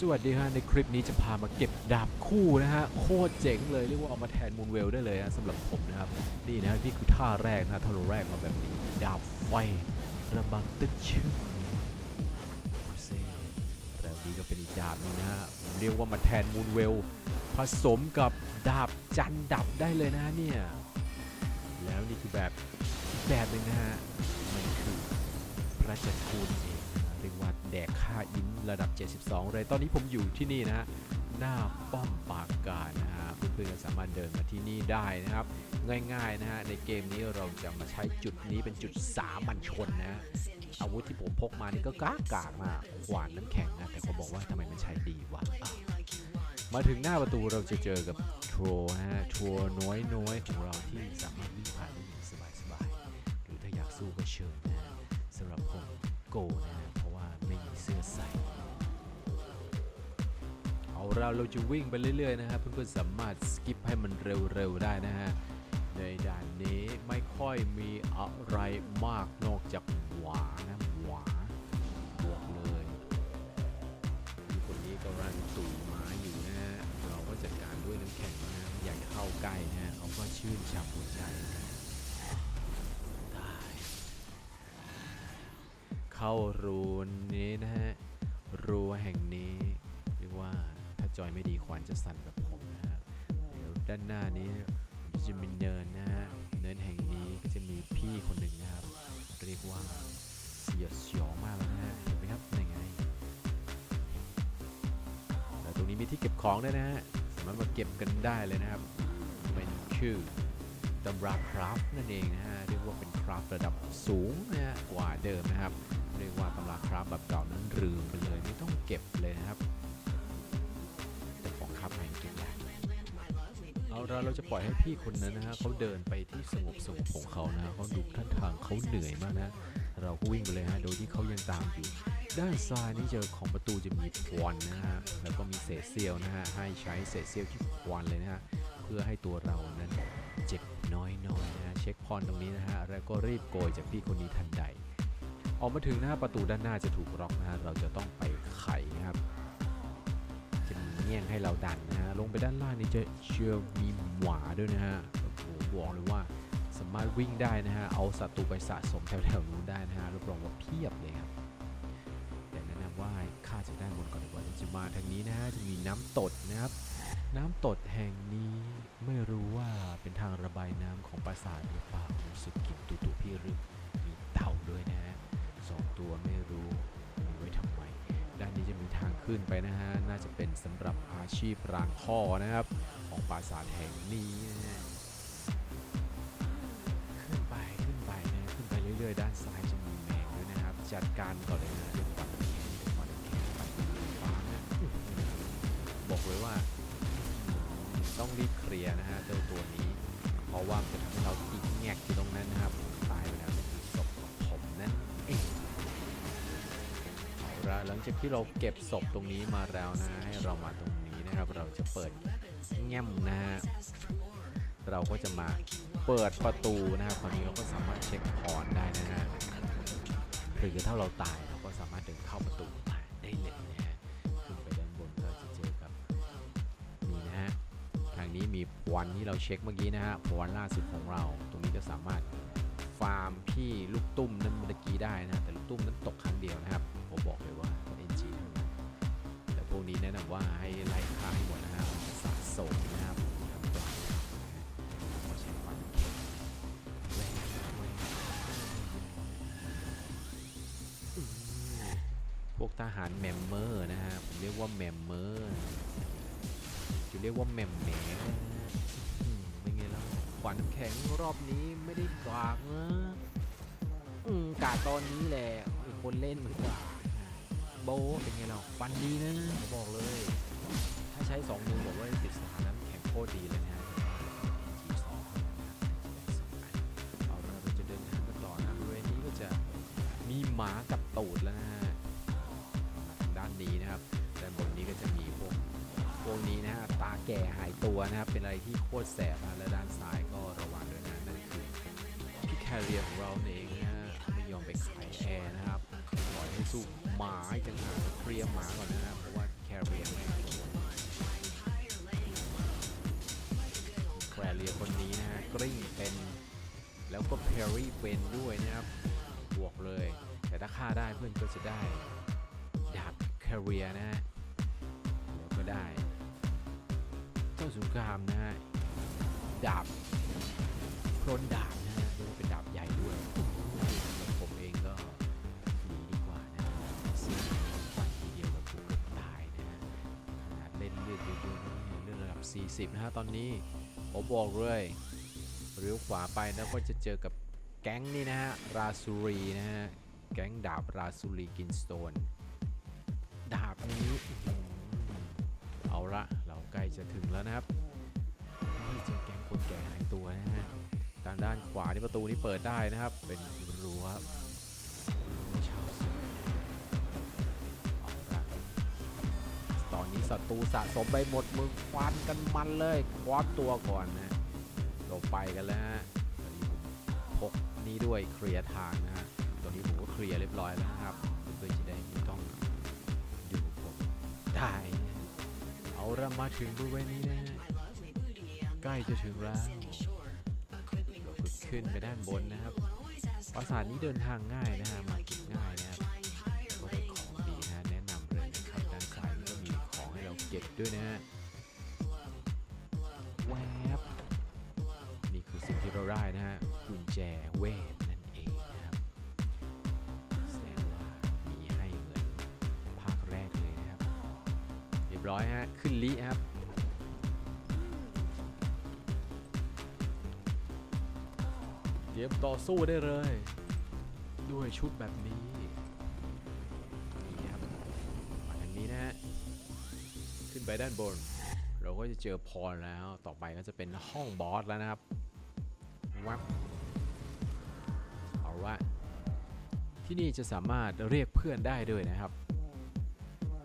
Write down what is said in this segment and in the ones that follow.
สวัสดีฮะในคลิปนี้จะพามาเก็บดาบคู่นะฮะโคตรเจ๋งเลยเรียกว่าเอามาแทนมูนเวลได้เลยฮะสำหรับผมนะครับนี่นะนี่คือท่าแรกนะท่าแรกมาแบบนี้ดาบไฟระบังตึกชื่อเซ่นี้ก็เป็นอีกดาบนึงนะฮะเรียกว่ามาแทนมูนเวลผสมกับดาบจันดับได้เลยนะเนี่ยแล้วนี่คือแบบแบบหนึ่งนะฮะมันคือพระจันทร์คูณเอง รียกว่าแดกค่าอินระดับ 72 เลย ตอนนี้ผมอยู่ที่นี่นะฮะ หน้าป้อมปราการนะฮะ เพื่อนๆสามารถเดินมาที่นี่ได้นะครับ ง่ายๆนะฮะ ในเกมนี้เราจะมาใช้จุดนี้เป็นจุดสามัญชนนะฮะอาวุธที่ผมพกมานี่ก็กากากมากขวานน้ำแข็งนะ แต่เขาบอกว่าทำไมมันใช้ดีวะมาถึงหน้าประตูเราจะเจอกับทัวร์นะฮะทัวร์น้อยน้อยของเราที่สามารถวิ่งผ่านได้อย่างสบายๆ หรือถ้าอยากสู้ก็เชิญนะฮะสำหรับผมโกนะฮะ เสื้อใส่ เอาเราเราจะวิ่งไปเรื่อยๆนะครับเพื่อนๆสามารถสกิปให้มันเร็วๆได้นะฮะ ในด่านนี้ไม่ค่อยมีอะไรมากนอกจากหวานะหวาบอกเลยมีคนนี้กำลังตู่หมาอยู่นะฮะเราก็จัดการด้วยน้ำแข็งนะฮะไม่อยากเข้าใกล้นะฮะเขาก็ชื่นชมหัวใจนะ เข้ารูนี้นะฮะ รูแห่งนี้เรียกว่าถ้าจอยไม่ดีขวัญจะสั่นแบบผมนะฮะเดี๋ยวด้านหน้านี้จะมีเนินนะฮะ เนินแห่งนี้ก็จะมีพี่คนหนึ่งนะครับ เรียกว่าเสียดสยองมากแล้วนะฮะเห็นไหมครับยังไงแล้วตรงนี้มีที่เก็บของด้วยนะฮะสามารถมาเก็บกันได้เลยนะครับเป็นชื่อตำราคราฟนั่นเองนะฮะเรียกว่าเป็นคราฟระดับสูงนะฮะกว่าเดิมนะครับ เรียกว่าตำราคราฟแบบเก่านั้นลืมไปเลยไม่ต้องเก็บเลยนะครับ แต่ของคราฟใหม่เก็บได้เอาละเราจะปล่อยให้พี่คนนั้นนะฮะเขาเดินไปที่สงบสงบของเขานะเขาดูท่าทางเขาเหนื่อยมากนะเราก็วิ่งไปเลยฮะโดยที่เขายังตามอยู่ ด้านซ้ายนี่เจอของประตูจะมีควันนะฮะแล้วก็มีเศษเสี้ยวนะฮะให้ใช้เศษเสี้ยวที่ควันเลยนะฮะเพื่อให้ตัวเรานั้นเจ็บน้อยๆนะฮะเช็คพอยต์ตรงนี้นะฮะแล้วก็รีบโกยจากพี่คนนี้ทันใด ออกมาถึงหน้าประตูด้านหน้าจะถูกล็อกนะฮะเราจะต้องไปไขนะครับจะมีเงี้ยงให้เราดันนะฮะลงไปด้านล่างนี่จะเชื่อมีหมาด้วยนะฮะโอ้โหบอกเลยว่าสามารถวิ่งได้นะฮะเอาศัตรูไปสะสมแถวๆนู้นได้นะฮะรับรองว่าเพียบเลยครับแต่แนะนำว่าข้าจะด้านบนก่อนดีกว่าจะมาทางนี้นะฮะจะมีน้ำตดนะครับ น้ำตดแห่งนี้ไม่รู้ว่าเป็นทางระบายน้ำของปราสาทหรือเปล่ารู้สึกกลินตุตุพี่รึมีเต่าด้วยนะฮะ สองตัวไม่รู้มีไว้ทำไม ด้านนี้จะมีทางขึ้นไปนะฮะ น่าจะเป็นสำหรับอาชีพรางท่อนะครับ ของปราสาทแห่งนี้นะฮะขึ้นไปขึ้นไปนะขึ้นไปเรื่อยๆ ด้านซ้ายจะมีแมงด้วยนะครับ จัดการก่อนเลยนะเดี๋ยวปัดแขนเดี๋ยวปัดแขนปัดฟ้านะบอกเลยว่าต้องรีบเคลียร์นะฮะเจ้าตัวนี้ เพราะว่ามันจะทำให้เราติดแงกอยู่ตรงนั้นนะครับ ละหลังจากที่เราเก็บศพตรงนี้มาแล้วนะ ให้เรามาตรงนี้นะครับ เราจะเปิดแง้มนะฮะ เราก็จะมาเปิดประตูนะครับคราวนี้เราก็สามารถเช็คพรได้นะฮะ หรือถ้าเราตายเราก็สามารถเดินเข้าประตูได้เลยนะฮะ ขึ้นไปด้านบนก็จะเจอกับนี่นะฮะ ทางนี้มีพรที่เราเช็คเมื่อกี้นะฮะพรล่าสุดของเรา ตรงนี้ก็สามารถ ฟาร์มพี่ลูกตุ้มนั้นเมื่อกี้ได้นะ แต่ลูกตุ้มนั้นตกครั้งเดียวนะครับ ผมบอกเลยว่าต้อง NG เท่านั้นแต่พวกนี้แนะนำว่าให้ไล่ฆ่าให้หมดนะครับสะสมนะครับทำปลายนะฮะขอใช้ความแรงพวกทหารแมมเมอร์นะฮะผมเรียกว่าแมมเมอร์จะเรียกว่าแมมแหม ขวานน้ำแข็งรอบนี้ไม่ได้กากนะอืมกาตอนนี้แหละคนเล่นเหมือนกว่าโบเป็นไงเราฟันดีนะผมบอกเลย ถ้าใช้สองมือบอกว่าติดสถานะน้ำแข็งโคตรดีเลยนะทีสองเอาละเราจะเดินทางกันต่อนะบริเวณนี้ก็จะมีหมากับตูดแล้วนะฮะทางด้านนี้นะครับด้านบนนี้ก็จะมี พวงนี้นะฮะตาแก่หายตัวนะครับเป็นอะไรที่โคตรแสบและด้านซ้ายก็ระวังด้วยนะนั่นคือพี่แคเรียของเราเองนะฮะไม่ยอมไปขายแอร์นะครับปล่อยให้สู้หมาจังหากเคลียร์หมาก่อนนะครับเพราะว่าแคเรียแคเรียคนนี้นะฮะกริ้งเป็นแล้วก็เพรรี่เป็นด้วยนะครับบวกเลย แต่ถ้าฆ่าได้เพื่อนก็จะได้ดาบแคเรียนะฮะก็ได้ เจ้าสงครามนะฮะดาบโคนดาบนะฮะเรียกว่าเป็นดาบใหญ่ด้วยผมเองก็หนีดีกว่านะซึ่งฟันทีเดียวกับกูเกือบตายนะฮะเล่นเลือดเยอะๆเลือดระดับ 40 นะฮะตอนนี้ผมบอกเลยเลี้ยวขวาไปแล้วก็จะเจอกับแก๊งนี่นะฮะราซูรีนะฮะแก๊งดาบราซูรีกินสโตน ดาบนี้ ละเราใกล้จะถึงแล้วนะครับนี่เจอแก๊งคนแก่หายตัวนะฮะทางด้านขวานี่ประตูนี้เปิดได้นะครับ เป็นรั้วรั้วชาวสวนเอาละตอนนี้ศัตรูสะสมไปหมดมือควันกันมันเลยคว้าตัวก่อนนะเราไปกันแล้วฮะพกนี่ด้วยเคลียร์ทางนะฮะตอนนี้ผมก็เคลียร์เรียบร้อยแล้วครับเพื่อจะได้ไม่ต้องดูผมได้ เอาละมาถึงบริเวณนี้นะใกล้จะถึงแล้วเราก็ขึ้นไปด้านบนนะครับปราสาทนี้เดินทางง่ายนะฮะมาเก็บง่ายนะครับก็ได้ของดีนะแนะนำเลยนะครับด้านซ้ายก็มีของให้เราเก็บด้วยนะฮะแวบนี่คือสิ่งที่เราได้นะฮะกุญแจเวท รียบร้อยฮะ ขึ้นลิครับ เตรียมต่อสู้ได้เลย ด้วยชุดแบบนี้นี่ครับมาทางนี้นะฮะ ขึ้นไปด้านบน เราก็จะเจอพรแล้ว ต่อไปก็จะเป็นห้องบอสแล้วนะครับวับเอาว่าที่นี่จะสามารถเรียกเพื่อนได้ด้วยนะครับ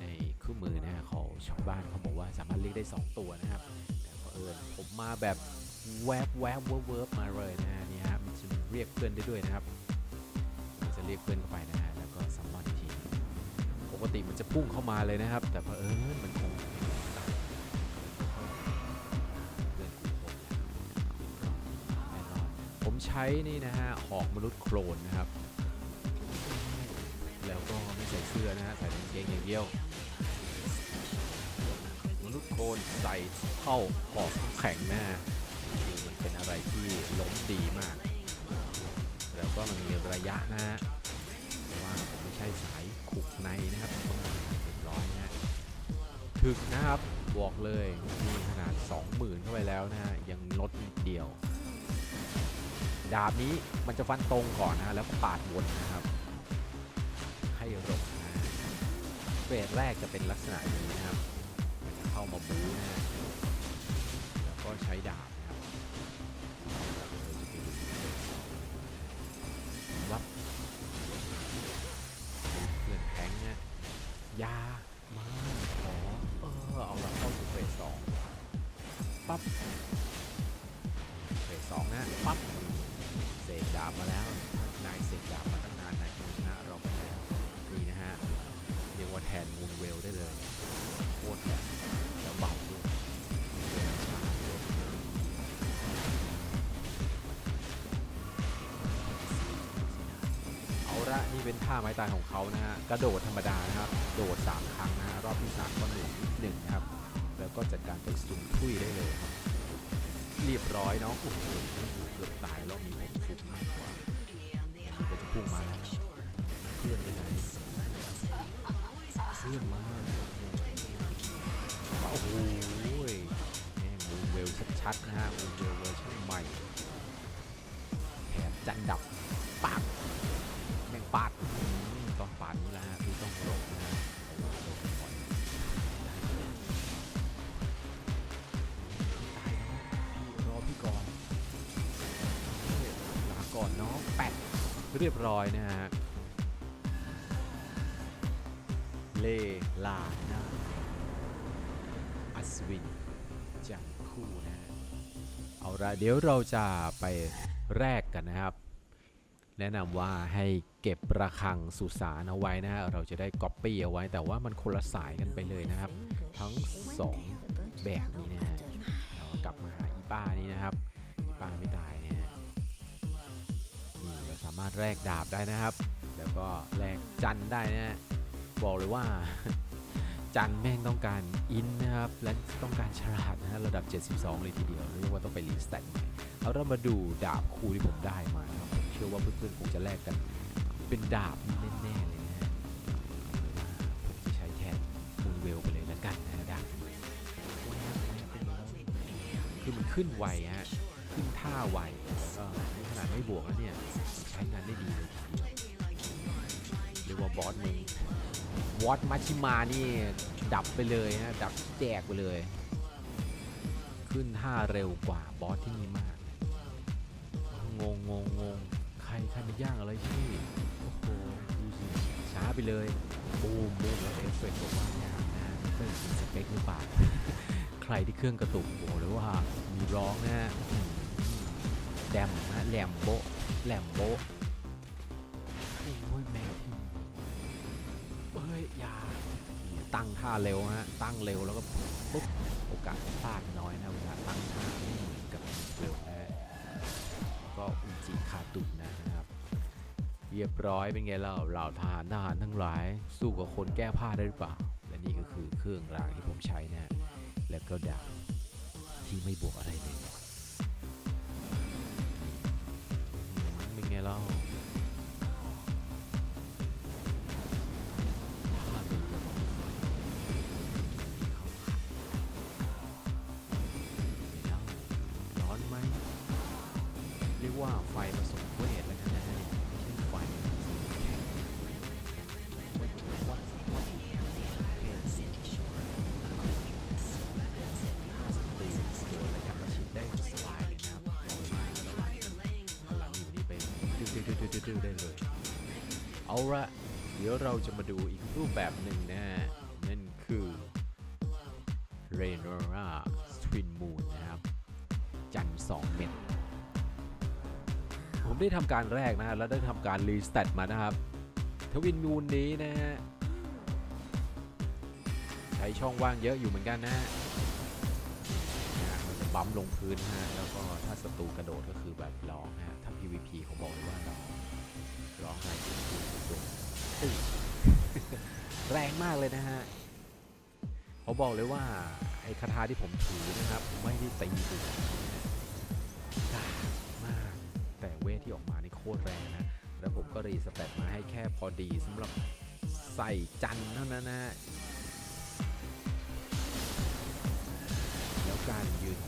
ในครื่มือนะฮะของ ชาวบ้านเขาบอกว่าสามารถเรียกได้ 2 ตัวนะครับ แต่เผอิญผมมาแบบแวบแวบเวิร์บเวิร์บมาเลยนะฮะนี่ฮะมันจะเรียกเพื่อนได้ด้วยนะครับมันจะเรียกเพื่อนเข้าไปนะฮะแล้วก็ซัมมอนทีปกติมันจะพุ่งเข้ามาเลยนะครับ แต่เผอิญมันคงผมใช้นี่นะฮะหอกมนุษย์โครนนะครับ แล้วก็ไม่ใส่เสื้อนะฮะใส่กางเกงอย่างเดียวมนุษย์ โคนใส่เข้าหอกแข็งหน้ามันเป็นอะไรที่ล้มดีมาก แล้วก็มันมีระยะนะฮะว่าผมไม่ใช่สายขุกในนะครับต้องมาเรียบร้อยนะถึกนะครับบอกเลยมีขนาด 20,000 เข้าไปแล้วนะฮะยังลดนิดเดียว ดาบนี้มันจะฟันตรงก่อนนะฮะแล้วก็ปาดวนนะครับ ให้หลบนะเฟสแรกจะเป็นลักษณะนี้นะครับ เข้ามาบูนะแล้วก็ใช้ดาบนะครับเงวับเพื่อนแทงเนี่ยยามาขอเออเอาละเข้าสู่เฟสสองปั๊บเฟสสองนะปั๊บเสกดาบมาแล้วนายเสกดาบมาตั้งนานนายชนะร แทนมูนเวลได้เลยโคตรแบบแล้วเบาด้วยเอาละนี่เป็นท่าไม้ตายของเขานะฮะกระโดดธรรมดานะครับ โดดสามครั้งนะฮะรอบที่สามก็หนึ่งหนึ่งนะครับ แล้วก็จัดการไปสุ่มทุยได้เลยครับเรียบร้อยเนาะโอ้โหเกือบตายแล้วมีผมฟุกมากกว่าก็จะพุ่งมาแล้วเพื่อนไปไหน พื่อนมาโอ้โหแม่งมูเวลชัดๆนะฮะมูเวลเวอร์ชันใหม่แถมจันดับปากแม่งปาดตอนปาดนี้แหละฮะที่ต้องหลบนะฮะพี่ก่อนลาก่อนน้องแปะเรียบร้อยนะฮะ เลลานาอัศวินจังคู่นะเอาละเดี๋ยวเราจะไปแรกกันนะครับ แนะนำว่าให้เก็บระฆังสุสานเอาไว้นะฮะเราจะได้ก๊อปปี้เอาไว้ แต่ว่ามันคนละสายกันไปเลยนะครับ ทั้งสองแบบนี้นะฮะเรากลับมาหาอีป้านี่นะครับอีป้าไม่ตายเนี่ยฮะสามารถแลกดาบได้นะครับ แล้วก็แลกจันได้นะฮะ บอกเลยว่า จันแม่งต้องการอินนะครับ และต้องการฉลาดนะฮะระดับ 72 เลยทีเดียว เรียกว่าต้องไปรีสแตทใหม่เอาเรามาดูดาบคู่ที่ผมได้มาครับผมเชื่อว่าเพื่อนๆคงจะแลกกัน เป็นดาบแน่ๆเลยนะฮะผมจะใช้แทนมูนเวลไปเลยแล้วกันนะดาบคือมันขึ้นไวฮะขึ้นท่าไวแล้วก็นี่ขนาดไม่บวกแล้วเนี่ยใช้งานได้ดีเลยทีเดียวเรียกว่าบอสมึง วอตมัชิมานี่ดับไปเลยฮะดับแจกไปเลย ขึ้นท่าเร็วกว่าบอสที่นี่มาก งงงงงใครใครมาย่างอะไรที่นี่โอ้โหดูสิช้าไปเลยบูมบูมแล้วเอฟเฟกต์บอกว่าอยากนะเป็นสเปคหรือเปล่าใครที่เครื่องกระตุกโอ้หหรือว่ามีร้องนะฮะแดมนะแหลมโบแหลมโบ ยาตั้งท่าเร็วฮะตั้งเร็วแล้วก็ปุ๊บโอกาสพลาดน้อยนะเวลาตั้งท่าไม่เหมือนกับเร็วนะฮะก็อุจิคาตุนนะครับ เรียบร้อยเป็นไงเราเหล่าทหารทหารทั้งหลาย สู้กับคนแก้ผ้าได้หรือเปล่า และนี่ก็คือเครื่องรางที่ผมใช้นะและก็ดาบที่ไม่บวกอะไรเลยเป็นไงเล่า เวทแล้วกันนะฮะเช่นไฟได้เลย เอาละเดี๋ยวเราจะมาดูอีกรูปแบบหนึ่งนะ นั่นคือ r e n o r a Twin Moon นะครับ จันทร์สองเม็ด ผมได้ทำการแรกนะฮะแล้วได้ทำการรีสเตตมานะครับ ทวินมูนนี้นะฮะใช้ช่องว่างเยอะอยู่เหมือนกันนะฮะมันจะบั๊มลงพื้นฮะแล้วก็ถ้าศัตรูกระโดดก็คือแบบร้องฮะถ้า PVP เขาบอกเลยว่าร้องร้องอะไรที่ถูกโดนตึ้งแรงมากเลยนะฮะเขาบอกเลยว่าไอ้คาถาที่ผมถือนะครับ ไม่ได้ตีตั เวทที่ออกมาในโคตรแรงนะ แล้วผมก็รีสเตทมาให้แค่พอดีสำหรับใส่จันเท่านั้นนะแล้วการยืน